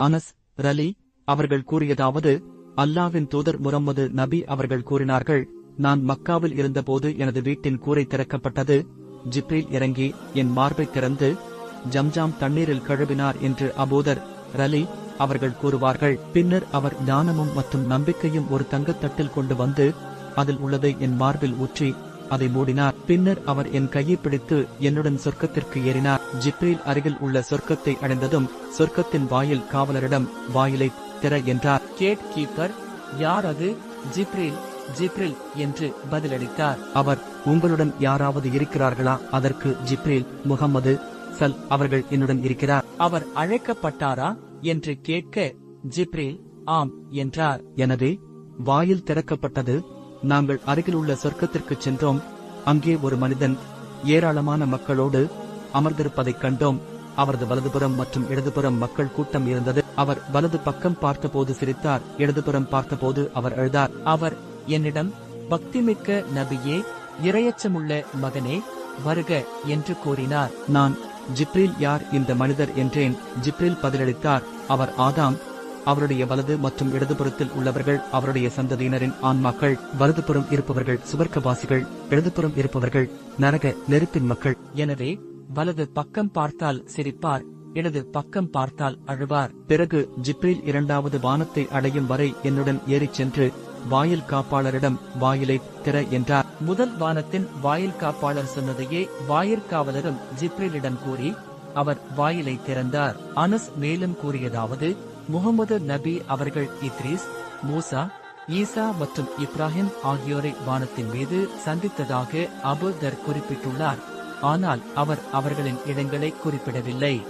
அனஸ் ரலி அவர்கள் கூறியதாவது அல்லாவின் தூதர் முரம்மது நபி அவர்கள் கூறினார்கள் நான் மக்காவில் இருந்தபோது எனது வீட்டின் கூரை திறக்கப்பட்டது. ஜிப்ரில் இறங்கி என் மார்பை திறந்து ஜம்ஜாம் தண்ணீரில் கழுவினார் என்று அபூதர் ரலி அவர்கள் கூறுவார்கள். பின்னர் அவர் ஞானமும் மற்றும் நம்பிக்கையும் ஒரு தங்கத்தட்டில் கொண்டு வந்து அதில் உள்ளதை என் மார்பில் ஊற்றி அதை மூடினார். பின்னர் அவர் என் கையை பிடித்து என்னுடன் சொர்க்கத்திற்கு ஏறினார். ஜிப்ரீல் அருகில் உள்ள சொர்க்கத்தை அடைந்ததும் சொர்க்கத்தின் வாயில் காவலரிடம் வாயிலை திற என்றார். கேட் கீப்பர் யார் அது? ஜிப்ரீல் ஜிப்ரில் என்று பதிலளித்தார். அவர் உங்களுடன் யாராவது இருக்கிறார்களா? அதற்கு ஜிப்ரீல் முகம்மது சல் அவர்கள் என்னுடன் இருக்கிறார். அவர் அழைக்கப்பட்டாரா? என்று கேட்க ஜிப்ரீல் ஆம் என்றார். எனவே வாயில் திறக்கப்பட்டது நாங்கள் அருகிலுள்ள சொர்க்கத்திற்கு சென்றோம். அங்கே ஒரு மனிதன் ஏராளமான மக்களோடு அமர்ந்திருப்பதைக் கண்டோம். அவரது வலதுபுறம் மற்றும் இடதுபுறம் மக்கள் கூட்டம் இருந்தது. அவர் வலது பக்கம் பார்த்தபோது சிரித்தார். இடதுபுறம் பார்த்தபோது அவர் அழுதார். அவர் என்னிடம் பக்திமிக்க நபியே இரையச்சமுள்ள மகனே வருக என்று கூறினார். நான் ஜிப்ரில் யார் இந்த மனிதர்? என்றேன். ஜிப்ரில் பதிலளித்தார். அவர் ஆதாம் அவருடைய வலது மற்றும் இடதுபுறத்தில் உள்ளவர்கள் அவருடைய சந்ததியினரின் ஆன்மாக்கள் வலதுபுறம் இருப்பவர்கள் சுவர்க்கவாசிகள் இடதுபுறம் இருப்பவர்கள் நரக நெருப்பின் மக்கள். எனவே வலது பக்கம் பார்த்தால் சிரிப்பார் இடது பக்கம் பார்த்தால் அழுவார். பிறகு ஜிப்ரில் இரண்டாவது வானத்தை அடையும் வரை என்னுடன் ஏறிச் சென்று வாயில் காப்பாளரிடம் வாயிலை திற என்றார். முதல் வானத்தின் வாயில் காப்பாளர் சொன்னதையே வாயிற்காவலரும் ஜிப்ரிலிடம் கூறி அவர் வாயிலை திறந்தார். அனஸ் மேலும் கூறியதாவது முகமது நபி அவர்கள் இத்ரீஸ் மூசா ஈசா மற்றும் இப்ராஹிம் ஆகியோரை வானத்தின் மீது சந்தித்ததாக அபுதர் குறிப்பிட்டுள்ளார். ஆனால் அவர் அவர்களின் இடங்களை குறிப்பிடவில்லை.